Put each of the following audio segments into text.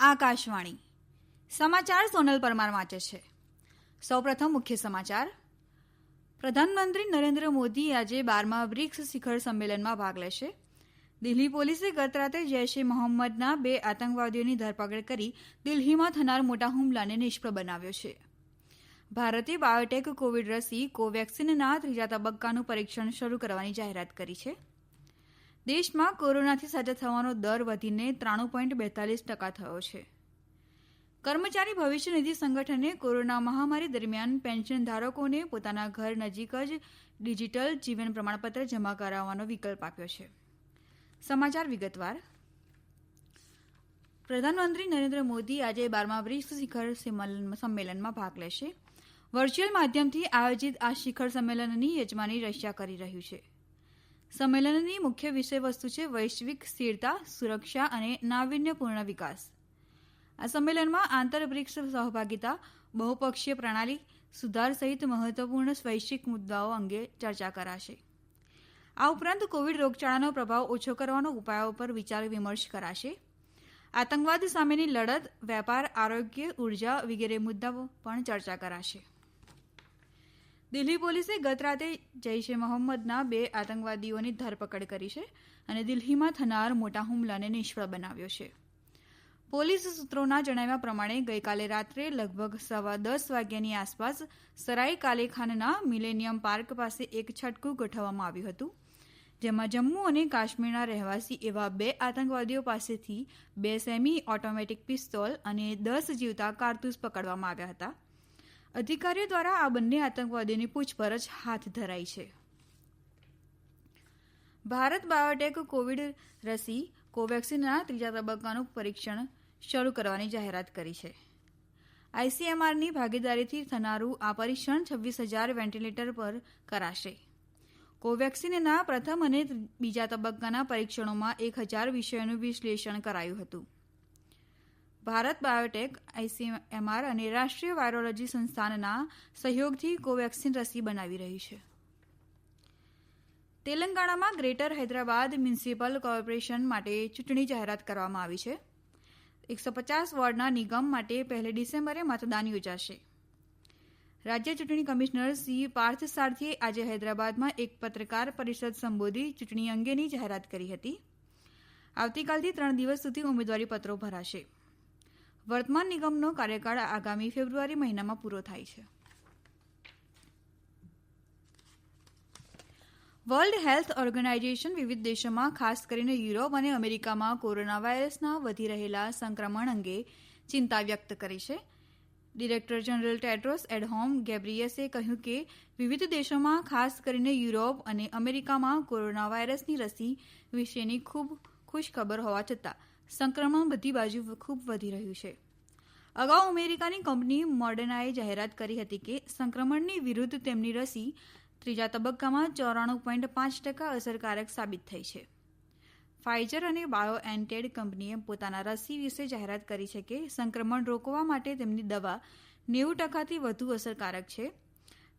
આકાશવાણી. સમાચાર સોનલ પરમાર વાંચે છે. સૌપ્રથમ મુખ્ય સમાચાર. પ્રધાનમંત્રી નરેન્દ્ર મોદી આજે બારમા બ્રિક્સ શિખર સંમેલનમાં ભાગ લેશે. દિલ્હી પોલીસે ગત રાતે જૈશ એ મોહમ્મદના બે આતંકવાદીઓની ધરપકડ કરી દિલ્હીમાં થનાર મોટા હુમલાને નિષ્ફળ બનાવ્યો છે. ભારતે બાયોટેક કોવિડ રસી કોવેક્સિનના ત્રીજા તબક્કાનું પરીક્ષણ શરૂ કરવાની જાહેરાત કરી છે. દેશમાં કોરોનાથી સાજા થવાનો દર વધીને ત્રાણું પોઈન્ટ બેતાલીસ ટકા થયો છે. કર્મચારી ભવિષ્ય નિધિ સંગઠને કોરોના મહામારી દરમિયાન પેન્શન ધારકોને પોતાના ઘર નજીક જ ડિજીટલ જીવન પ્રમાણપત્ર જમા કરાવવાનો વિકલ્પ આપ્યો છે. સમાચાર વિગતવાર. પ્રધાનમંત્રી નરેન્દ્ર મોદી આજે બારમા બ્રિક્સ શિખર સંમેલનમાં ભાગ લેશે. વર્ચ્યુઅલ માધ્યમથી આયોજિત આ શિખર સંમેલનની યજમાની રશિયા કરી રહ્યું છે. સંમેલનની મુખ્ય વિષય વસ્તુ છે વૈશ્વિક સ્થિરતા, સુરક્ષા અને નાવીન્યપૂર્ણ વિકાસ. આ સંમેલનમાં આંતર બ્રિક્સ સહભાગિતા, બહુપક્ષીય પ્રણાલી, સુધાર સહિત મહત્વપૂર્ણ વૈશ્વિક મુદ્દાઓ અંગે ચર્ચા કરાશે. આ ઉપરાંત કોવિડ રોગયાળાનો પ્રભાવ ઓછો કરવાનો ઉપાયો પર વિચાર વિમર્શ કરાશે. આતંકવાદ સામેની લડત, વેપાર, આરોગ્ય, ઊર્જા વગેરે મુદ્દાઓ પણ ચર્ચા કરાશે. દિલ્હી પોલીસે ગત રાતે જૈશ એ મોહમ્મદના બે આતંકવાદીઓની ધરપકડ કરી છે અને દિલ્હીમાં થનાર મોટા હુમલાને નિષ્ફળ બનાવ્યો છે. પોલીસ સૂત્રોના જણાવ્યા પ્રમાણે ગઈકાલે રાત્રે લગભગ સવા દસ વાગ્યાની આસપાસ સરાઈ કાલેખાનના મિલેનિયમ પાર્ક પાસે એક છટકું ગોઠવવામાં આવ્યું હતું, જેમાં જમ્મુ અને કાશ્મીરના રહેવાસી એવા બે આતંકવાદીઓ પાસેથી બે સેમી ઓટોમેટિક પિસ્તોલ અને દસ જીવતા કારતૂસ પકડવામાં આવ્યા હતા. અધિકારીઓ દ્વારા આ બંને આતંકવાદીઓની પૂછપરછ હાથ ધરાઈ છે. ભારત બાયોટેક કોવિડ રસી કોવેક્સિનના ત્રીજા તબક્કાનું પરીક્ષણ શરૂ કરવાની જાહેરાત કરી છે. આઈસીએમઆરની ભાગીદારીથી થનારું આ પરીક્ષણ છવ્વીસ હજાર વેન્ટિલેટર પર કરાશે. કોવેક્સિનના પ્રથમ અને બીજા તબક્કાના પરીક્ષણોમાં એક હજાર વિષયોનું વિશ્લેષણ કરાયું હતું. ભારત બાયોટેક, આઈસીએમઆર અને રાષ્ટ્રીય વાયરોલોજી સંસ્થાનના સહયોગથી કોવેક્સિન રસી બનાવી રહી છે. તેલંગાણામાં ગ્રેટર હૈદરાબાદ મ્યુનિસિપલ કોર્પોરેશન માટે ચૂંટણી જાહેરાત કરવામાં આવી છે. એકસો પચાસ વોર્ડના નિગમ માટે પહેલી ડિસેમ્બરે મતદાન યોજાશે. રાજ્ય ચૂંટણી કમિશનર સી. પાર્થ સારથીએ આજે હૈદરાબાદમાં એક પત્રકાર પરિષદ સંબોધી ચૂંટણી અંગેની જાહેરાત કરી હતી. આવતીકાલથી ત્રણ દિવસ સુધી ઉમેદવારી પત્રો ભરાશે. વર્તમાન નિગમનો કાર્યકાળ આગામી ફેબ્રુઆરી મહિનામાં પૂરો થાય છે. વર્લ્ડ હેલ્થ ઓર્ગેનાઇઝેશન વિવિધ દેશોમાં, ખાસ કરીને યુરોપ અને અમેરિકામાં કોરોના વાયરસના વધી રહેલા સંક્રમણ અંગે ચિંતા વ્યક્ત કરી છે. ડિરેક્ટર જનરલ ટેડ્રોસ એડહોમ ગેબ્રિયસે કહ્યું કે, વિવિધ દેશોમાં, ખાસ કરીને યુરોપ અને અમેરિકામાં કોરોના વાયરસની રસી વિશેની ખૂબ ખુશખબર હોવા છતાં સંક્રમણ બધી બાજુ ખૂબ વધી રહ્યું છે. અગાઉ અમેરિકાની કંપની મોડર્નાએ જાહેરાત કરી હતી કે સંક્રમણની વિરુદ્ધ તેમની રસી ત્રીજા તબક્કામાં ચોરાણું પોઈન્ટ પાંચ ટકા અસરકારક સાબિત થઈ છે. ફાઇઝર અને બાયો એન્ટેડ કંપનીએ પોતાના રસી વિશે જાહેરાત કરી છે કે સંક્રમણ રોકવા માટે તેમની દવા નેવું ટકાથી વધુ અસરકારક છે.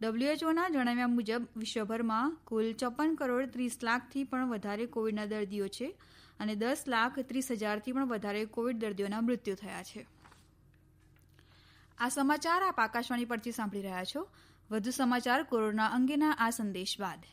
ડબ્લ્યુએચઓના જણાવ્યા મુજબ, વિશ્વભરમાં કુલ ચોપન કરોડ ત્રીસ લાખથી પણ વધારે કોવિડના દર્દીઓ છે. અને દસ લાખ ત્રીસ હજારથી પણ વધારે કોવિડ દર્દીઓના મૃત્યુ થયા છે. આ સમાચાર આપ આકાશવાણી પરથી સાંભળી રહ્યા છો. વધુ સમાચાર કોરોના અંગેના આ સંદેશ બાદ.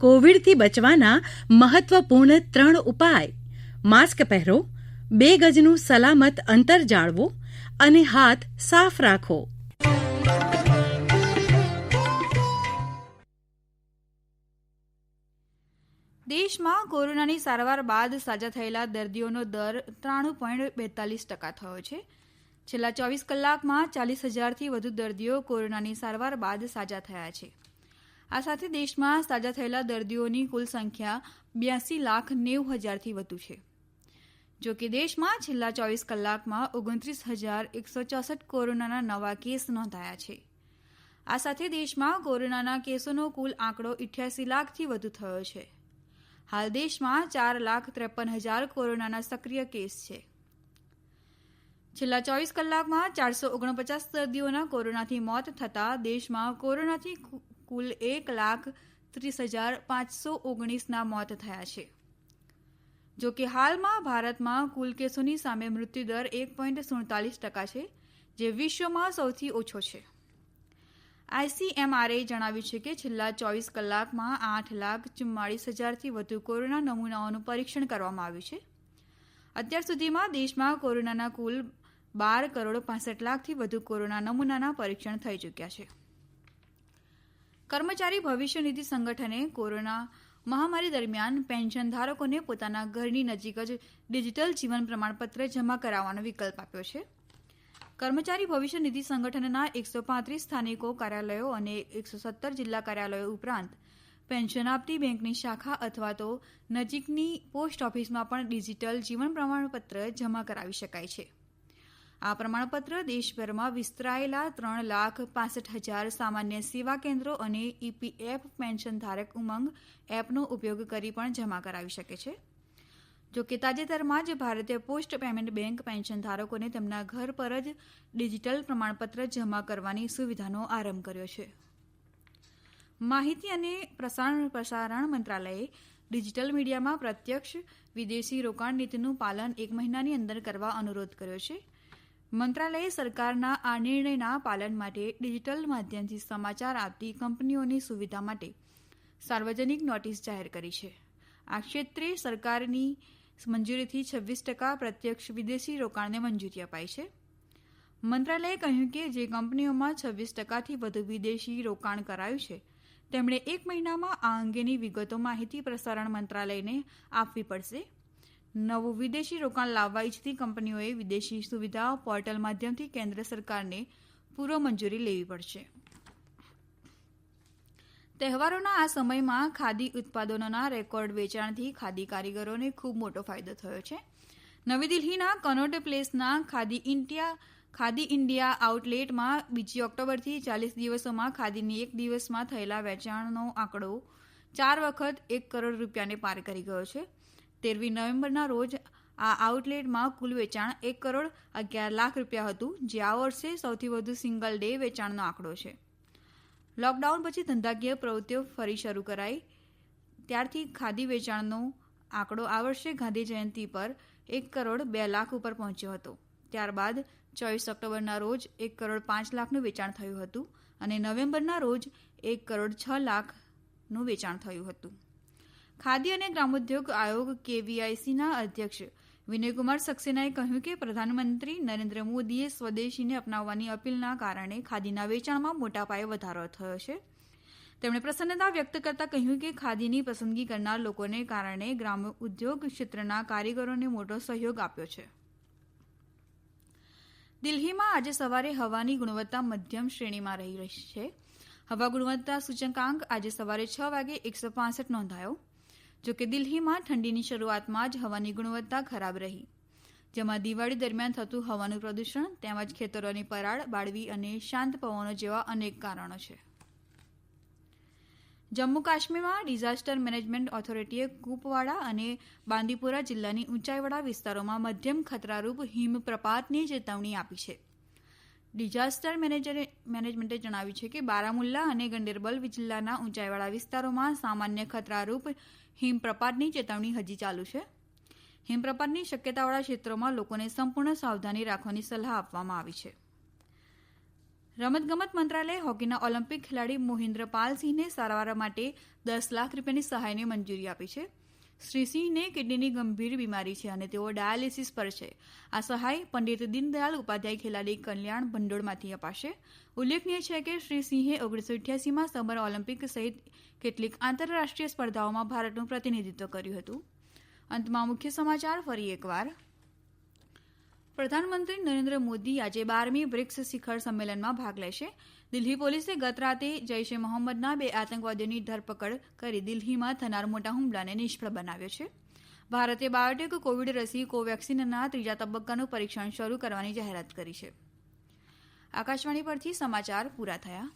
કોવિડથી બચવાના મહત્વપૂર્ણ ત્રણ ઉપાય. માસ્ક પહેરો, બે ગજનું સલામત અંતર જાળવો અને હાથ સાફ રાખો. દેશમાં કોરોનાની સારવાર બાદ સાજા થયેલા દર્દીઓનો દર ત્રાણું પોઈન્ટ બેતાલીસ ટકા થયો છે. છેલ્લા ચોવીસ કલાકમાં ચાલીસ હજારથી વધુ દર્દીઓ કોરોનાની સારવાર બાદ સાજા થયા છે. આ સાથે દેશમાં સાજા થયેલા દર્દીઓની કુલ સંખ્યા બ્યાસી લાખ નેવું હજારથી વધુ છે. જો કે દેશમાં છેલ્લા ચોવીસ કલાકમાં ઓગણત્રીસ હજાર એકસો ચોસઠ કોરોનાના નવા કેસ નોંધાયા છે. આ સાથે દેશમાં કોરોનાના કેસોનો કુલ આંકડો ઇઠ્યાસી લાખથી વધુ થયો છે. હાલ દેશમાં ચાર લાખ ત્રેપન હજાર કોરોનાના સક્રિય કેસ છે. છેલ્લા ચોવીસ કલાકમાં ચારસો ઓગણપચાસ દર્દીઓના કોરોનાથી મોત થતાં દેશમાં કોરોનાથી કુલ એક લાખ ત્રીસ હજાર પાંચસો ઓગણીસના મોત થયા છે. જો કે હાલમાં ભારતમાં કુલ કેસોની સામે મૃત્યુદર એક પોઈન્ટ સુડતાલીસ ટકા છે, જે વિશ્વમાં સૌથી ઓછો છે. આઈસીએમઆરએ જણાવ્યું છે કે છેલ્લા ચોવીસ કલાકમાં આઠ લાખ ચુમ્માળીસ હજારથી વધુ કોરોના નમૂનાઓનું પરીક્ષણ કરવામાં આવ્યું છે. અત્યાર સુધીમાં દેશમાં કોરોનાના કુલ બાર કરોડ પાસઠ લાખથી વધુ કોરોના નમૂનાના પરીક્ષણ થઈ ચૂક્યા છે. કર્મચારી ભવિષ્ય નિધિ સંગઠને કોરોના મહામારી દરમિયાન પેન્શન ધારકોને પોતાના ઘરની નજીક જ ડિજિટલ જીવન પ્રમાણપત્ર જમા કરાવવાનો વિકલ્પ આપ્યો છે. કર્મચારી ભવિષ્ય નિધિ સંગઠનના એકસો પાંત્રીસ સ્થાનિકો કાર્યાલયો અને એકસો સત્તર જિલ્લા કાર્યાલયો ઉપરાંત પેન્શન આપતી બેંકની શાખા અથવા તો નજીકની પોસ્ટ ઓફિસમાં પણ ડિજિટલ જીવન પ્રમાણપત્ર જમા કરાવી શકાય છે. આ પ્રમાણપત્ર દેશભરમાં વિસ્તરાયેલા ત્રણ લાખ પાસઠ હજાર સામાન્ય સેવા કેન્દ્રો અને ઈપીએફ પેન્શન ધારક ઉમંગ એપનો ઉપયોગ કરી પણ જમા કરાવી શકે છે. જો કે તાજેતરમાં જ ભારતીય પોસ્ટ પેમેન્ટ બેંક પેન્શન ધારકોને તેમના ઘર પર જ ડિજિટલ પ્રમાણપત્ર જમા કરવાની સુવિધાનો આરંભ કર્યો છે. માહિતી અને પ્રસારણ પ્રસારણ મંત્રાલયે ડિજિટલ મીડિયામાં પ્રત્યક્ષ વિદેશી રોકાણ નીતિનું પાલન એક મહિનાની અંદર કરવા અનુરોધ કર્યો છે. મંત્રાલયે સરકારના આ નિર્ણયના પાલન માટે ડિજિટલ માધ્યમથી સમાચાર આપતી કંપનીઓની સુવિધા માટે સાર્વજનિક નોટિસ જાહેર કરી છે. આ ક્ષેત્રે સરકારની મંજૂરીથી છવ્વીસ ટકા પ્રત્યક્ષ વિદેશી રોકાણને મંજૂરી અપાઈ છે. મંત્રાલયે કહ્યું કે જે કંપનીઓમાં છવ્વીસ ટકાથી વધુ વિદેશી રોકાણ કરાયું છે, તેમણે એક મહિનામાં આ અંગેની વિગતો માહિતી પ્રસારણ મંત્રાલયને આપવી પડશે. નવું વિદેશી રોકાણ લાવવા ઇચ્છતી કંપનીઓએ વિદેશી સુવિધા પોર્ટલ માધ્યમથી કેન્દ્ર સરકારને પૂર્વ મંજૂરી લેવી પડશે. તહેવારોના આ સમયમાં ખાદી ઉત્પાદનોના રેકોર્ડ વેચાણથી ખાદી કારીગરોને ખૂબ મોટો ફાયદો થયો છે. નવી દિલ્હીના કનોટ પ્લેસના ખાદી ઇન્ડિયા ખાદી ઇન્ડિયા આઉટલેટમાં બીજી ઓક્ટોબરથી ચાલીસ દિવસોમાં ખાદીની એક દિવસમાં થયેલા વેચાણનો આંકડો ચાર વખત એક કરોડ રૂપિયાને પાર કરી ગયો છે. તેરમી નવેમ્બરના રોજ આ આઉટલેટમાં કુલ વેચાણ એક કરોડ અગિયાર લાખ રૂપિયા હતું, જે આ વર્ષે સૌથી વધુ સિંગલ ડે વેચાણનો આંકડો છે. લોકડાઉન પછી ધંધાકીય પ્રવૃત્તિઓ ફરી શરૂ કરાઈ. ત્યારથી ખાદી વેચાણનો આંકડો આ વર્ષે ગાંધી જયંતિ પર એક કરોડ બે લાખ ઉપર પહોંચ્યો હતો. ત્યારબાદ ચોવીસ ઓક્ટોબરના રોજ એક કરોડ પાંચ લાખનું વેચાણ થયું હતું અને નવેમ્બરના રોજ એક કરોડ છ લાખનું વેચાણ થયું હતું. ખાદી અને ગ્રામોદ્યોગ આયોગ કેવીઆઈસીના અધ્યક્ષ વિનયકુમાર સક્સેનાએ કહ્યું કે પ્રધાનમંત્રી નરેન્દ્ર મોદીએ સ્વદેશીને અપનાવવાની અપીલના કારણે ખાદીના વેચાણમાં મોટા પાયે વધારો થયો છે. તેમણે પ્રસન્નતા વ્યક્ત કરતા કહ્યું કે ખાદીની પસંદગી કરનાર લોકોને કારણે ગ્રામ ઉદ્યોગ ક્ષેત્રના કારીગરોને મોટો સહયોગ આપ્યો છે. દિલ્હીમાં આજે સવારે હવાની ગુણવત્તા મધ્યમ શ્રેણીમાં રહી રહી છે. હવા ગુણવત્તા સૂચકાંક આજે સવારે છ વાગે એકસો પાસઠ નોંધાયો. જોકે દિલ્હીમાં ઠંડીની શરૂઆતમાં જ હવાની ગુણવત્તા ખરાબ રહી. જેમાં દિવાળી દરમિયાન થતું હવાનું પ્રદૂષણ તેમજ ખેતરોની પરાળ બાળવી અને શાંત પવનો જેવા અનેક કારણો છે. જમ્મુ કાશ્મીરમાં ડિઝાસ્ટર મેનેજમેન્ટ ઓથોરિટીએ કુપવાડા અને બાંદીપોરા જિલ્લાની ઊંચાઈવાળા વિસ્તારોમાં મધ્યમ ખતરારૂપ હિમપ્રપાતની ચેતવણી આપી છે. ડિઝાસ્ટર મેનેજમેન્ટે જણાવ્યું છે કે બારામુલ્લા અને ગંડેરબલ જિલ્લાના ઊંચાઈવાળા વિસ્તારોમાં સામાન્ય ખતરારૂપ હિમપ્રપાતની ચેતવણી હજી ચાલુ છે. હિમપ્રપાતની શક્યતાવાળા ક્ષેત્રોમાં લોકોને સંપૂર્ણ સાવધાની રાખવાની સલાહ આપવામાં આવી છે. રમતગમત મંત્રાલયે હોકીના ઓલિમ્પિક ખેલાડી મોહિન્દ્ર પાલસિંહને સારવાર માટે દસ લાખ રૂપિયાની સહાયની મંજૂરી આપી છે. શ્રી સિંહને કિડનીની ગંભીર બીમારી છે અને તેઓ ડાયાલિસિસ પર છે. આ સહાય પંડિત દીનદયાળ ઉપાધ્યાય ખેલાડી કલ્યાણ ભંડોળમાંથી અપાશે. ઉલ્લેખનીય છે કે શ્રી સિંહે ઓગણીસો અઠ્યાસીમાં સમર ઓલિમ્પિક સહિત કેટલીક આંતરરાષ્ટ્રીય સ્પર્ધાઓમાં ભારતનું પ્રતિનિધિત્વ કર્યું હતું. અંતમાં મુખ્ય સમાચાર ફરી એકવાર. પ્રધાનમંત્રી નરેન્દ્ર મોદી આજે બારમી બ્રિક્સ શિખર સંમેલનમાં ભાગ લેશે. દિલ્હી પોલીસે ગત રાતે જૈશ એ મોહમ્મદના બે આતંકવાદીઓની ધરપકડ કરી દિલ્હીમાં થનાર મોટા હુમલાને નિષ્ફળ બનાવ્યો છે. ભારતે બાયોટેક કોવિડ રસી કોવેક્સિનના ત્રીજા તબક્કાનું પરીક્ષણ શરૂ કરવાની જાહેરાત કરી છે. આકાશવાણી પરથી સમાચાર પૂરા થયા.